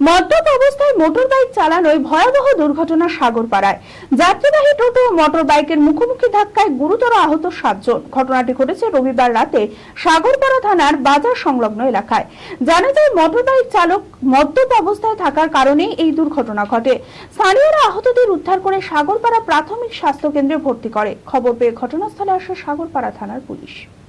মদ্যপ অবস্থায় motor bike চালানোয় ভয়াবহ দুর্ঘটনা সাগরপাড়ায়। যাত্রীবাহী টোটো মোটর বাইকের মুখোমুখি ধাক্কায় গুরুতর আহত সাতজন। ঘটনাটি ঘটেছে রবিবার রাতে সাগরপাড়া থানার বাজার সংলগ্ন এলাকায়। জানা যায়, মোটর বাইক চালক মদ্যপ অবস্থায় থাকার কারণেই এই দুর্ঘটনা ঘটে। স্থানীয়রা আহতদের উদ্ধার করে সাগরপাড়া প্রাথমিক স্বাস্থ্য কেন্দ্রে ভর্তি করে। খবর পেয়ে ঘটনাস্থলে আসে সাগরপাড়া থানার পুলিশ।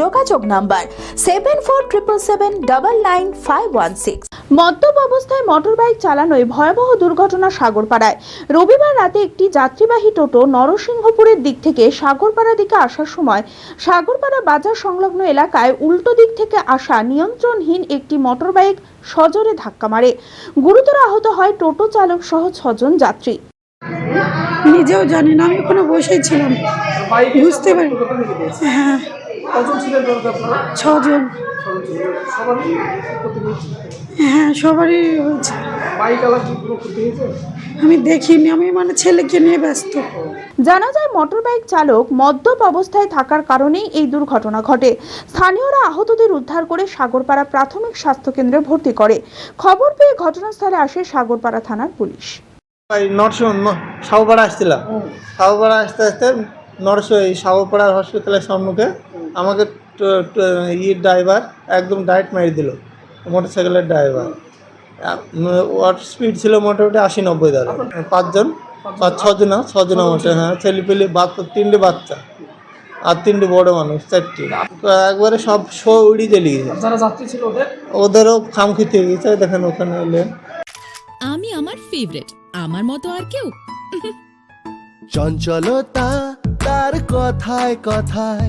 যোগাযোগ number seven four triple seven double nine five one six মদ্যপ অবস্থায় মোটরবাইক চালানোয় ভয়াবহ দুর্ঘটনা সাগরপাড়ায়। রবিবার রাতে একটি যাত্রীবাহী টোটো নরসিংহপুরের দিক থেকে সাগরপাড়া দিকে আসার সময় সাগরপাড়া বাজার সংলগ্ন এলাকায় উল্টো দিক থেকে আসা নিয়ন্ত্রণহীন একটি মোটরবাইক সজোরে ধাক্কা মারে। গুরুতর আহত হয় টোটো চালক সহ ছজন যাত্রী। নিজেও জানি না, আমি ওখানে বসেই ছিলাম। বুঝতে পারি। হ্যাঁ। কজন ছিলেন ছজন। হ্যাঁ সবারই হয়েছে। আমি দেখিনি আমি মানে ছেলেকে নিয়ে ব্যস্ত। জানা যায় মোটরবাইক চালক মদ্যপ অবস্থায় থাকার কারণেই এই দুর্ঘটনা ঘটে। স্থানীয়রা আহতদের উদ্ধার করে সাগরপাড়া প্রাথমিক স্বাস্থ্য কেন্দ্রে ভর্তি করে। খবর পেয়ে ঘটনাস্থলে আসে সাগরপাড়া থানার পুলিশ। নরসিংহ সাউপাড়া আসছিলাম। সাউপাড়া আসতে আসতে নরসিংহ এই সাউপাড়ার হসপিটালের সম্মুখে আমাকে ই ড্রাইভার একদম ডাইরেক্ট মেরে দিল মোটর সাইকেলের ড্রাইভার ওর স্পিড ছিল মোটামুটি আশি নব্বই ধরে পাঁচজন পাঁচ ছজন ছজন মোটে হ্যাঁ ছেলেপেলে বাচ্চা তিনটে বাচ্চা আর তিনটে বড় মানুষ চারটি। তো একবারে সব শো উড়ি জ্বলিয়ে গেছে যারা যাত্রী ছিল ওদের? ওদেরও খাম খেতে গেছে দেখেন ওখানে এলে। আমি আমার ফেভারিট আমার মতো আর কেউ? চঞ্চলতা তার কথায় কথায়